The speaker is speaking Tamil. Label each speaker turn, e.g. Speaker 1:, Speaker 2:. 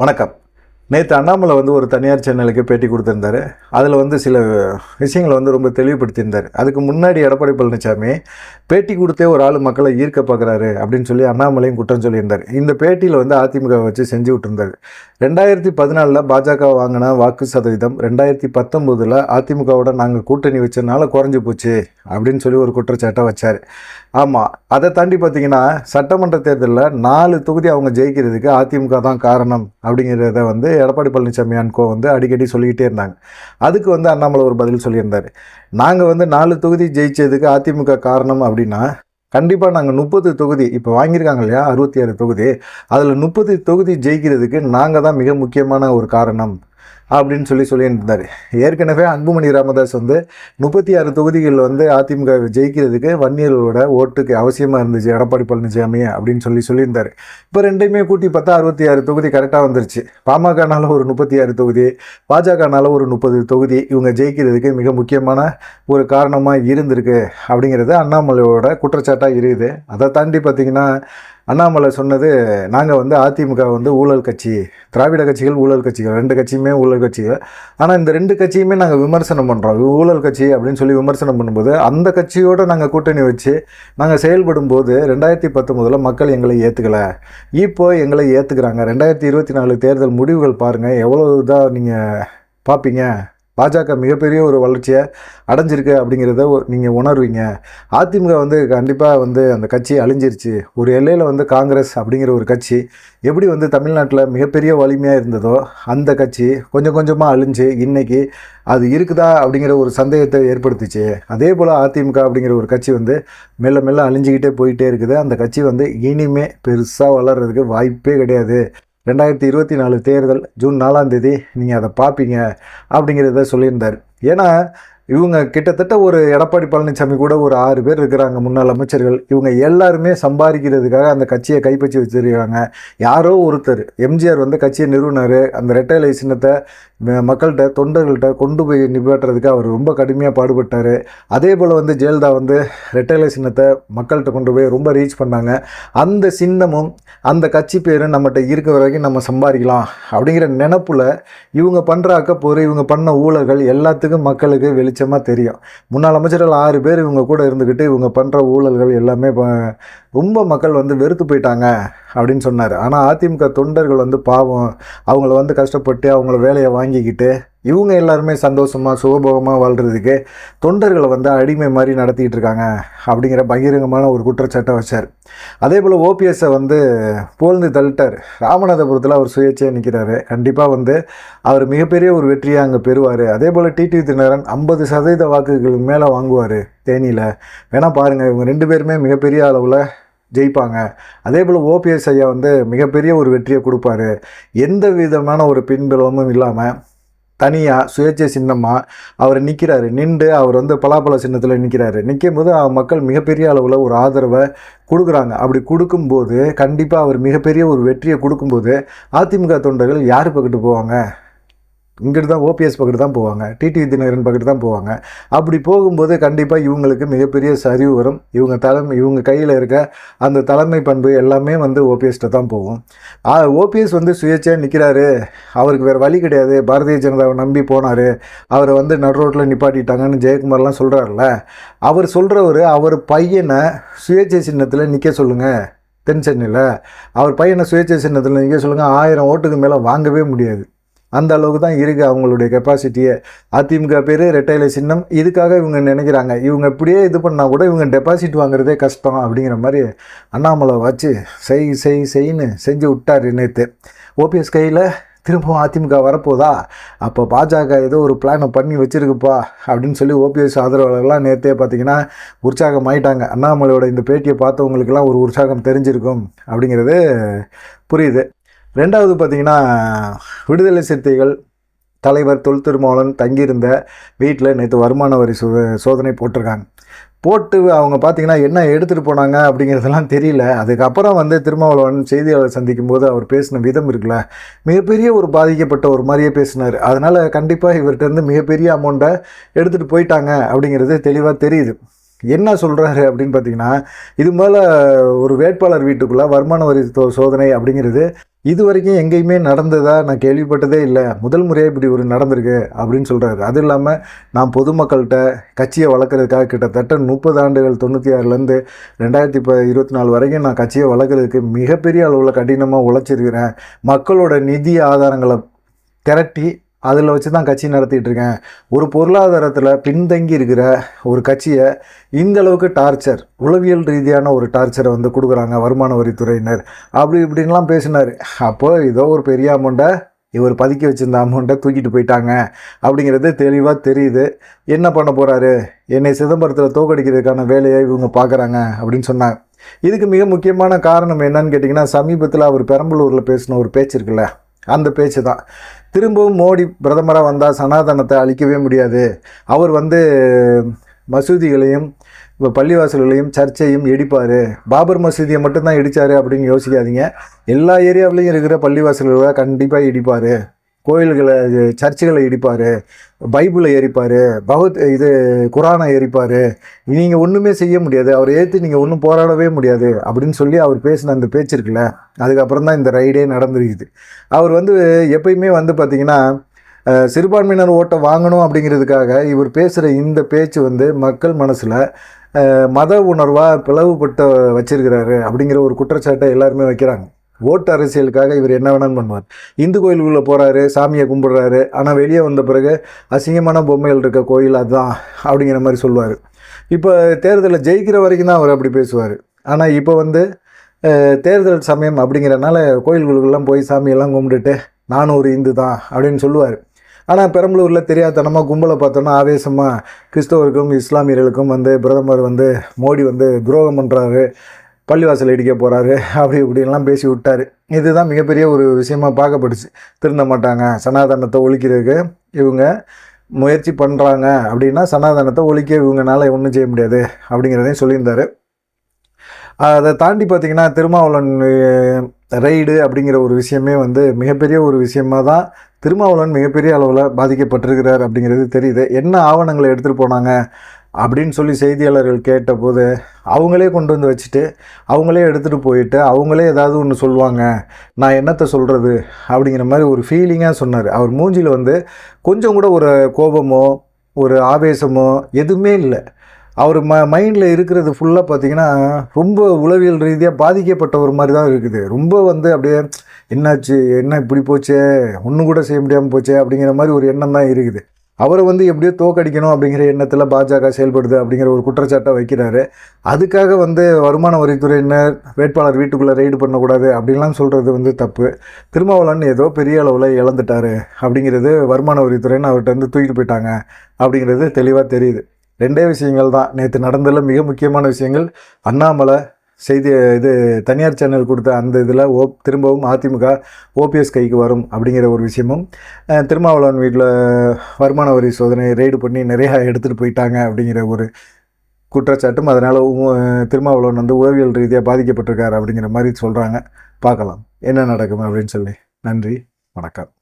Speaker 1: வணக்கம். நேற்று அண்ணாமலை வந்து ஒரு தனியார் சேனலுக்கு பேட்டி கொடுத்துருந்தாரு. அதில் வந்து சில விஷயங்களை வந்து ரொம்ப தெளிவுபடுத்தியிருந்தார். அதுக்கு முன்னாடி எடப்பாடி பழனிசாமி பேட்டி கொடுத்தே ஒரு ஆள் மக்களை ஈர்க்க பார்க்குறாரு அப்படின்னு சொல்லி அண்ணாமலையும் குற்றம் சொல்லியிருந்தார். இந்த பேட்டியில் வந்து அதிமுக வச்சு செஞ்சு விட்டுருந்தார். ரெண்டாயிரத்தி பதினாலில் பாஜக வாங்கின வாக்கு சதவீதம் ரெண்டாயிரத்தி பத்தொம்போதில் அதிமுகவோட நாங்கள் கூட்டணி வச்சதுனால குறைஞ்சி போச்சு அப்படின்னு சொல்லி ஒரு குற்றச்சாட்டை வச்சார். ஆமாம் அதை தாண்டி பார்த்தீங்கன்னா சட்டமன்ற தேர்தலில் நாலு தொகுதி அவங்க ஜெயிக்கிறதுக்கு அதிமுக தான் காரணம் அப்படிங்கிறத வந்து எடப்பாடி பழனிசாமி அன்கோ வந்து அடிக்கடி சொல்லிக்கிட்டே இருந்தாங்க. அதுக்கு வந்து அண்ணாமலை ஒரு பதில் சொல்லியிருந்தார். நாங்கள் வந்து நாலு தொகுதி ஜெயிச்சதுக்கு அதிமுக காரணம் அப்படின்னா கண்டிப்பாக நாங்கள் முப்பது தொகுதி இப்போ வாங்கியிருக்காங்க இல்லையா அறுபத்தி ஆறு தொகுதி அதில் முப்பது தொகுதி ஜெயிக்கிறதுக்கு நாங்கள் தான் மிக முக்கியமான ஒரு காரணம். அப்படின்னு சொல்லி சொல்லியிருந்தார். ஏற்கனவே அன்புமணி ராமதாஸ் வந்து முப்பத்தி ஆறு தொகுதிகளில் வந்து அதிமுக ஜெயிக்கிறதுக்கு வன்னியர்களோட ஓட்டுக்கு அவசியமாக இருந்துச்சு எடப்பாடி பழனிசாமி அப்படின்னு சொல்லி சொல்லியிருந்தார். இப்போ ரெண்டையுமே கூட்டி பார்த்தா அறுபத்தி ஆறு தொகுதி கரெக்டாக வந்துருச்சு. பாமகனால ஒரு முப்பத்தி ஆறு தொகுதி பாஜகனால ஒரு முப்பது தொகுதி இவங்க ஜெயிக்கிறதுக்கு மிக முக்கியமான ஒரு காரணமாக இருந்திருக்கு அப்படிங்கிறது அண்ணாமலையோட குற்றச்சாட்டாக இருக்குது. அதை தாண்டி பார்த்தீங்கன்னா அண்ணாமலை சொன்னது நாங்கள் வந்து அதிமுக வந்து ஊழல் கட்சி திராவிட கட்சிகள் ஊழல் கட்சிகள் ரெண்டு கட்சியுமே ஊழல் கட்சிகள். ஆனால் இந்த ரெண்டு கட்சியுமே நாங்கள் விமர்சனம் பண்ணுறோம் ஊழல் கட்சி அப்படின்னு சொல்லி விமர்சனம் பண்ணும்போது அந்த கட்சியோடு நாங்கள் கூட்டணி வச்சு நாங்கள் செயல்படும் போது ரெண்டாயிரத்தி பத்தொம்போதில் மக்கள் எங்களை ஏற்றுக்கலை இப்போ எங்களை ஏற்றுக்கிறாங்க ரெண்டாயிரத்தி இருபத்தி நாலு தேர்தல் முடிவுகள் பாருங்கள் எவ்வளோ இதாக நீங்கள் பார்ப்பீங்க பாஜக மிகப்பெரிய ஒரு வளர்ச்சியை அடைஞ்சிருக்கு அப்படிங்கிறத நீங்கள் உணர்வீங்க. அதிமுக வந்து கண்டிப்பாக வந்து அந்த கட்சி அழிஞ்சிருச்சு. ஒரு எல்லையில் வந்து காங்கிரஸ் அப்படிங்கிற ஒரு கட்சி எப்படி வந்து தமிழ்நாட்டில் மிகப்பெரிய வலிமையாக இருந்ததோ அந்த கட்சி கொஞ்சம் கொஞ்சமாக அழிஞ்சு இன்றைக்கி அது இருக்குதா அப்படிங்கிற ஒரு சந்தேகத்தை ஏற்படுத்துச்சு. அதே போல் அதிமுக அப்படிங்கிற ஒரு கட்சி வந்து மெல்ல மெல்ல அழிஞ்சிக்கிட்டே போயிட்டே இருக்குது. அந்த கட்சி வந்து இனிமே பெருசாக வளர்கிறதுக்கு வாய்ப்பே கிடையாது. ரெண்டாயிரத்தி இருபத்தி நாலு தேர்தல் ஜூன் நாலாம் தேதி நீங்கள் அதை பார்ப்பீங்க அப்படிங்கிறத சொல்லியிருந்தார். ஏன்னா இவங்க கிட்டத்தட்ட ஒரு எடப்பாடி பழனிசாமி கூட ஒரு ஆறு பேர் இருக்கிறாங்க முன்னாள் அமைச்சர்கள். இவங்க எல்லாருமே சம்பாதிக்கிறதுக்காக அந்த கட்சியை கைப்பற்றி வச்சிருக்காங்க. யாரோ ஒருத்தர் எம்ஜிஆர் வந்து கட்சியை நிறுவனர். அந்த ரெட்டைலை சின்னத்தை மக்கள்கிட்ட தொண்டர்கள்ட்ட கொண்டு போய் நிப்பாட்டுறதுக்கு அவர் ரொம்ப கடுமையாக பாடுபட்டார். அதே போல் வந்து ஜெயலலிதா வந்து ரெட்டைலை சின்னத்தை மக்கள்கிட்ட கொண்டு போய் ரொம்ப ரீச் பண்ணாங்க. அந்த சின்னமும் அந்த கட்சி பேரும் நம்மகிட்ட இருக்க வரைக்கும் நம்ம சம்பாதிக்கலாம் அப்படிங்கிற நினப்பில் இவங்க பண்ணுற அக்கப்போர் இவங்க பண்ண ஊழல்கள் எல்லாத்துக்கும் மக்களுக்கு வெளிச்சமாக தெரியும். முன்னாள் அமைச்சர்கள் ஆறு பேர் இவங்க கூட இருந்துக்கிட்டு இவங்க பண்ணுற ஊழல்கள் எல்லாமே ரொம்ப மக்கள் வந்து வெறுத்து போயிட்டாங்க. அப்படின்னு சொன்னார். ஆனால் அதிமுக தொண்டர்கள் வந்து பாவம். அவங்கள வந்து கஷ்டப்பட்டு அவங்கள வேலையை வாங்கிக்கிட்டு இவங்க எல்லாருமே சந்தோஷமாக சுகபோகமாக வாழ்கிறதுக்கு தொண்டர்களை வந்து அடிமை மாதிரி நடத்திக்கிட்டு இருக்காங்க அப்படிங்கிற பகிரங்கமான ஒரு குற்றச்சாட்டை வச்சார். அதே போல் ஓபிஎஸ்ஸை வந்து போல்ந்து தள்ளிட்டார். ராமநாதபுரத்தில் அவர் சுயேட்சையாக நிற்கிறாரு கண்டிப்பாக வந்து அவர் மிகப்பெரிய ஒரு வெற்றியை அங்கே பெறுவார். அதே போல் டிடி தினகரன் ஐம்பது சதவீத வாக்குகள் மேலே வாங்குவார் தேனியில். வேணால் பாருங்கள் இவங்க ரெண்டு பேருமே மிகப்பெரிய அளவில் ஜெயிப்பாங்க. அதே போல் ஓபிஎஸ் ஐயா வந்து மிகப்பெரிய ஒரு வெற்றியை கொடுப்பாரு. எந்த விதமான ஒரு பின்புலமும் இல்லாமல் தனியாக சுயேட்சை சின்னமாக அவர் நிற்கிறாரு நின்று அவர் வந்து பலாப்பழ சின்னத்தில் நிற்கிறாரு நிற்கும் போது மக்கள் மிகப்பெரிய அளவில் ஒரு ஆதரவை கொடுக்குறாங்க. அப்படி கொடுக்கும்போது கண்டிப்பாக அவர் மிகப்பெரிய ஒரு வெற்றியை கொடுக்கும்போது அதிமுக தொண்டர்கள் யார் பக்கத்து போவாங்க? இங்கிட்டு தான் ஓபிஎஸ் பக்கத்து தான் போவாங்க. டிடி தினகரன் பக்கத்து தான் போவாங்க. அப்படி போகும்போது கண்டிப்பாக இவங்களுக்கு மிகப்பெரிய சரிவு வரும். இவங்க தலைமை இவங்க கையில் இருக்க அந்த தலைமை பண்பு எல்லாமே வந்து ஓபிஎஸ்கிட்ட தான் போகும். ஓபிஎஸ் வந்து சுயேட்சையாக நிற்கிறாரு அவருக்கு வேறு வழி கிடையாது. பாரதிய ஜனதாவை நம்பி போனார். அவரை வந்து நடு ரோட்டில் நிப்பாட்டிட்டாங்கன்னு ஜெயக்குமார்லாம் சொல்கிறார்ல அவர் சொல்கிறவர் அவர் பையனை சுயேட்சை சின்னத்தில் நிற்க சொல்லுங்கள் தென் சென்னையில். அவர் பையனை சுயேட்சை சின்னத்தில் நிற்க சொல்லுங்கள் ஆயிரம் ஓட்டுக்கு மேலே வாங்கவே முடியாது. அந்த அளவுக்கு தான் இருக்குது அவங்களுடைய கெப்பாசிட்டியே அதிமுக பேர் ரெட்டையில சின்னம். இதுக்காக இவங்க நினைக்கிறாங்க. இவங்க இப்படியே இது பண்ணால் கூட இவங்க டெபாசிட் வாங்குறதே கஷ்டம் அப்படிங்கிற மாதிரி அண்ணாமலை வச்சு செய் செய் செய்ன்னு செஞ்சு விட்டார் நேற்று ஓபிஎஸ் கையில் திரும்பவும் அதிமுக வரப்போதா? அப்போ பாஜக ஏதோ ஒரு பிளானை பண்ணி வச்சுருக்குப்பா அப்படின்னு சொல்லி ஓபிஎஸ் ஆதரவாளர்கள்லாம் நேற்றே பார்த்தீங்கன்னா உற்சாகம் ஆயிட்டாங்க அண்ணாமலையோட இந்த பேட்டியை பார்த்தவங்களுக்கெல்லாம் ஒரு உற்சாகம் தெரிஞ்சிருக்கும் அப்படிங்கிறது புரியுது. ரெண்டாவது பார்த்தீங்கன்னா விடுதலை சிறுத்தைகள் தலைவர் தொல் திருமாவளன் தங்கியிருந்த வீட்டில் நேற்று வருமான வரி சோ சோதனை போட்டிருக்காங்க. போட்டு அவங்க பார்த்தீங்கன்னா என்ன எடுத்துகிட்டு போனாங்க அப்படிங்கிறதெல்லாம் தெரியல. அதுக்கப்புறம் வந்து திருமாவளவன் செய்தியாளர் சந்திக்கும் போது அவர் பேசின விதம் இருக்குல்ல மிகப்பெரிய ஒரு பாதிக்கப்பட்ட ஒரு மாதிரியே பேசினார். அதனால் கண்டிப்பாக இவர்கிட்டருந்து மிகப்பெரிய அமௌண்ட்டை எடுத்துகிட்டு போயிட்டாங்க அப்படிங்கிறது தெளிவாக தெரியுது. என்ன சொல்கிறாரு அப்படின்னு பார்த்தீங்கன்னா இது மேலே ஒரு வேட்பாளர் வீட்டுக்குள்ளே வருமான வரி சோதனை அப்படிங்கிறது இது வரைக்கும் எங்கேயுமே நடந்ததா நான் கேள்விப்பட்டதே இல்லை. முதல் முறையாக இப்படி ஒரு நடந்திருக்கு அப்படின்னு சொல்கிறாரு அது இல்லாமல் நான் பொதுமக்கள்கிட்ட கட்சியை வளர்க்குறதுக்காக கிட்டத்தட்ட முப்பது ஆண்டுகள் தொண்ணூற்றி ஆறுலேருந்து ரெண்டாயிரத்தி இப்போ இருபத்தி நாலு வரைக்கும் நான் கட்சியை வளர்க்குறதுக்கு மிகப்பெரிய அளவில் கடினமாக உழைச்சிருக்கிறேன். மக்களோட நிதி ஆதாரங்களை திரட்டி அதில் வச்சு தான் கட்சி நடத்திட்டு இருக்கேன் ஒரு பொருளாதாரத்தில் பின்தங்கி இருக்கிற ஒரு கட்சியை இந்த அளவுக்கு டார்ச்சர் உளவியல் ரீதியான ஒரு டார்ச்சரை வந்து கொடுக்குறாங்க வருமான வரித்துறையினர். அப்படி இப்படின்லாம் பேசினார். அப்போ ஏதோ ஒரு பெரிய அமௌண்ட்டை இவர் பதுக்கி வச்சிருந்த அமௌண்ட்டை தூக்கிட்டு போயிட்டாங்க. அப்படிங்கிறது தெளிவாக தெரியுது. என்ன பண்ண போகிறாரு என்னை சிதம்பரத்தில் தோக்கடிக்கிறதுக்கான வேலையை இவங்க பார்க்குறாங்க அப்படின்னு சொன்னாங்க இதுக்கு மிக முக்கியமான காரணம் என்னன்னு கேட்டிங்கன்னா சமீபத்தில் அவர் பெரம்பலூரில் பேசின ஒரு பேச்சு இருக்குல்ல அந்த பேச்சு தான் திரும்பவும் மோடி பிரதமராக வந்தால் சனாதனத்தை அழிக்கவே முடியாது. அவர் வந்து மசூதிகளையும் இப்போ பள்ளிவாசல்களையும் சர்ச்சையும் இடிப்பார். பாபர் மசூதியை மட்டும்தான் இடித்தார் அப்படின்னு யோசிக்காதீங்க. எல்லா ஏரியாவிலையும் இருக்கிற பள்ளிவாசல்களை கண்டிப்பாக இடிப்பார். கோயில்களை சர்ச்சுகளை இடிப்பார் பைபிளை எரிப்பார் பகவத் இது குரானை எரிப்பார். நீங்கள் ஒன்றுமே செய்ய முடியாது. அவரை ஏற்று நீங்கள் ஒன்றும் போராடவே முடியாது அப்படின்னு சொல்லி அவர் பேசின அந்த பேச்சு இருக்குல்ல அதுக்கப்புறம் தான் இந்த ரைடே நடந்துருக்குது. அவர் வந்து எப்பயுமே வந்து பார்த்திங்கன்னா சிறுபான்மையினர் ஓட்டை வாங்கணும் அப்படிங்கிறதுக்காக இவர் பேசுகிற இந்த பேச்சு வந்து மக்கள் மனசில் மத உணர்வாக பிளவுபட்ட வச்சிருக்கிறாரு அப்படிங்கிற ஒரு குற்றச்சாட்டை எல்லாருமே வைக்கிறாங்க. ஓட்டு அரசியலுக்காக இவர் என்ன வேணாலும் பண்ணுவார். இந்து கோயிலுக்குள்ளே போகிறாரு சாமியை கும்பிடுறாரு. ஆனால் வெளியே வந்த பிறகு அசிங்கமான பொம்மைகள் இருக்க கோயில் அதுதான் அப்படிங்கிற மாதிரி சொல்லுவார். இப்போ தேர்தலில் ஜெயிக்கிற வரைக்கும் தான் அவர் அப்படி பேசுவார். ஆனால் இப்போ வந்து தேர்தல் சமயம் அப்படிங்கிறனால கோயில்களுக்கெல்லாம் போய் சாமியெல்லாம் கும்பிட்டுட்டு நானும் ஒரு இந்து தான் அப்படின்னு சொல்லுவார். ஆனால் பெரம்பலூரில் தெரியாதனமாக கும்பலை பார்த்தோன்னா ஆவேசமாக கிறிஸ்தவருக்கும் இஸ்லாமியர்களுக்கும் வந்து பிரதமர் வந்து மோடி வந்து துரோகம் பண்ணுறாரு பள்ளிவாசல் இடிக்க போகிறாரு அப்படி இப்படின்லாம் பேசி விட்டார். இதுதான் மிகப்பெரிய ஒரு விஷயமாக பார்க்கப்படுச்சு. திருந்த மாட்டாங்க. சனாதனத்தை ஒழிக்கிறதுக்கு இவங்க முயற்சி பண்ணுறாங்க அப்படின்னா சனாதனத்தை ஒழிக்க இவங்கனால ஒன்றும் செய்ய முடியாது அப்படிங்கிறதையும் சொல்லியிருந்தார். அதை தாண்டி பார்த்தீங்கன்னா திருமாவளவன் ரைடு அப்படிங்கிற ஒரு விஷயமே வந்து மிகப்பெரிய ஒரு விஷயமாக தான் திருமாவளவன் மிகப்பெரிய அளவில் பாதிக்கப்பட்டிருக்கிறார் அப்படிங்கிறது தெரியுது. என்ன ஆவணங்களை எடுத்துகிட்டு போனாங்க? அப்படின்னு சொல்லி செய்தியாளர்கள் கேட்டபோது அவங்களே கொண்டு வந்து வச்சுட்டு அவங்களே எடுத்துகிட்டு போயிட்டு அவங்களே ஏதாவது ஒன்று சொல்லுவாங்க நான் என்னத்தை சொல்கிறது அப்படிங்கிற மாதிரி ஒரு ஃபீலிங்காக சொன்னார். அவர் மூஞ்சியில் வந்து கொஞ்சம் கூட ஒரு கோபமோ ஒரு ஆவேசமோ எதுவுமே இல்லை. அவர் ம மைண்டில் இருக்கிறது ஃபுல்லாக பார்த்தீங்கன்னா ரொம்ப உளவியல் ரீதியாக பாதிக்கப்பட்ட ஒரு மாதிரி தான் இருக்குது. ரொம்ப வந்து அப்படியே என்னாச்சு? என்ன இப்படி போச்சே? ஒன்றும் கூட செய்ய முடியாமல் போச்சே? அப்படிங்கிற மாதிரி ஒரு எண்ணம் தான் இருக்குது. அவரை வந்து எப்படியோ தோக்கடிக்கணும் அப்படிங்கிற எண்ணத்தில் பாஜக செயல்படுது அப்படிங்கிற ஒரு குற்றச்சாட்டை வைக்கிறாரு. அதுக்காக வந்து வருமான வரித்துறையினர் வேட்பாளர் வீட்டுக்குள்ளே ரெய்டு பண்ணக்கூடாது அப்படின்லாம் சொல்கிறது வந்து தப்பு. திருமாவளவன் ஏதோ பெரிய அளவில் இழந்துட்டாரு அப்படிங்கிறது வருமான வரித்துறைன்னு அவர்கிட்ட வந்து தூக்கிட்டு போயிட்டாங்க அப்படிங்கிறது தெளிவாக தெரியுது. ரெண்டே விஷயங்கள் தான். நேற்று நடந்ததில் மிக முக்கியமான விஷயங்கள் அண்ணாமலை செய்தி இது தனியார் சேனல் கொடுத்த அந்த இதில் ஓ திரும்பவும் அதிமுக ஓபிஎஸ் கைக்கு வரும் அப்படிங்கிற ஒரு விஷயமும் திருமாவளவன் வீட்டில் வருமான வரி சோதனை ரெய்டு பண்ணி நிறையா எடுத்துகிட்டு போயிட்டாங்க அப்படிங்கிற ஒரு குற்றச்சாட்டும் அதனால் திருமாவளவன் வந்து உளவியல் ரீதியாக பாதிக்கப்பட்டிருக்காரு அப்படிங்கிற மாதிரி சொல்கிறாங்க. பார்க்கலாம். என்ன நடக்கும் அப்படின்னு சொல்லி. நன்றி. வணக்கம்.